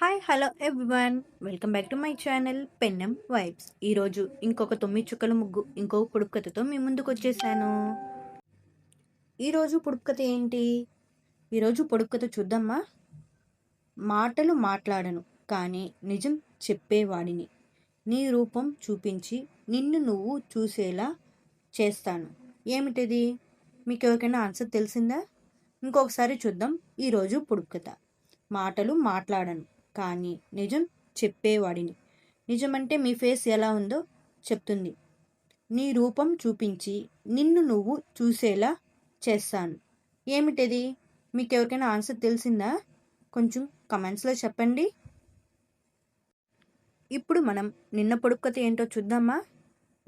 Hi hello everyone welcome back to my channel Pennam vibes ఈరోజు ఇంకొక తొమ్మిది చుక్కల ముగ్గు ఇంకొక పొడుపు కథతో మీ ముందుకు వచ్చేసాను. ఈరోజు పొడుపు కథ ఏంటి? ఈరోజు పొడుపు కథ చూద్దామా మాటలు మాట్లాడను కానీ నిజం చెప్పేవాడిని. నీ రూపం చూపించి నిన్ను నువ్వు చూసేలా చేస్తాను. ఏమిటిది? మీకు ఎవరికైనా ఆన్సర్ తెలిసిందా? ఇంకొకసారి చూద్దాం ఈరోజు పొడుపు కథ. మాటలు మాట్లాడను కానీ నిజం చెప్పేవాడిని. నిజమంటే మీ ఫేస్ ఎలా ఉందో చెప్తుంది. నీ రూపం చూపించి నిన్ను నువ్వు చూసేలా చేస్తాను. ఏమిటది? మీకు ఎవరికైనా ఆన్సర్ తెలిసిందా? కొంచెం కమెంట్స్లో చెప్పండి. ఇప్పుడు మనం నిన్న పొడుక్కత ఏంటో చూద్దామా?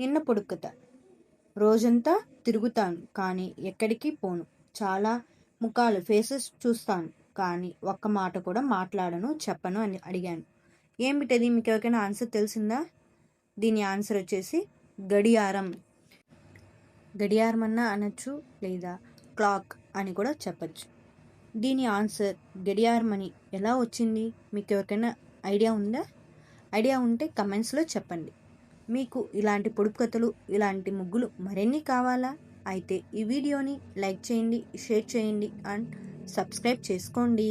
నిన్న పొడుక్కత. రోజంతా తిరుగుతాను కానీ ఎక్కడికి పోను. చాలా ముఖాలు ఫేసెస్ చూస్తాను. కానీ ఒక్క మాట కూడా మాట్లాడను చెప్పను అని అడిగాను. ఏమిటది? మీకు ఎవరికైనా ఆన్సర్ తెలిసిందా? దీని ఆన్సర్ వచ్చేసి గడియారం. గడియారం అన్నా అనొచ్చు లేదా క్లాక్ అని కూడా చెప్పచ్చు. దీని ఆన్సర్ గడియారం అని ఎలా వచ్చింది? మీకు ఎవరికైనా ఐడియా ఉందా? ఐడియా ఉంటే కమెంట్స్లో చెప్పండి. మీకు ఇలాంటి పొడుపు కథలు ఇలాంటి ముగ్గులు మరిన్ని కావాలా? అయితే ఈ వీడియోని లైక్ చేయండి షేర్ చేయండి అండ్ సబ్స్క్రైబ్ చేసుకోండి.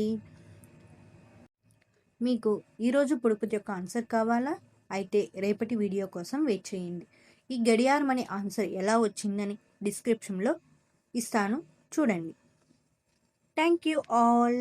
మీకు ఈరోజు పొడుపు యొక్క ఆన్సర్ కావాలా? అయితే రేపటి వీడియో కోసం వెయిట్ చేయండి. ఈ గడియారం అనే ఆన్సర్ ఎలా వచ్చిందని డిస్క్రిప్షన్లో ఇస్తాను. చూడండి. Thank you all.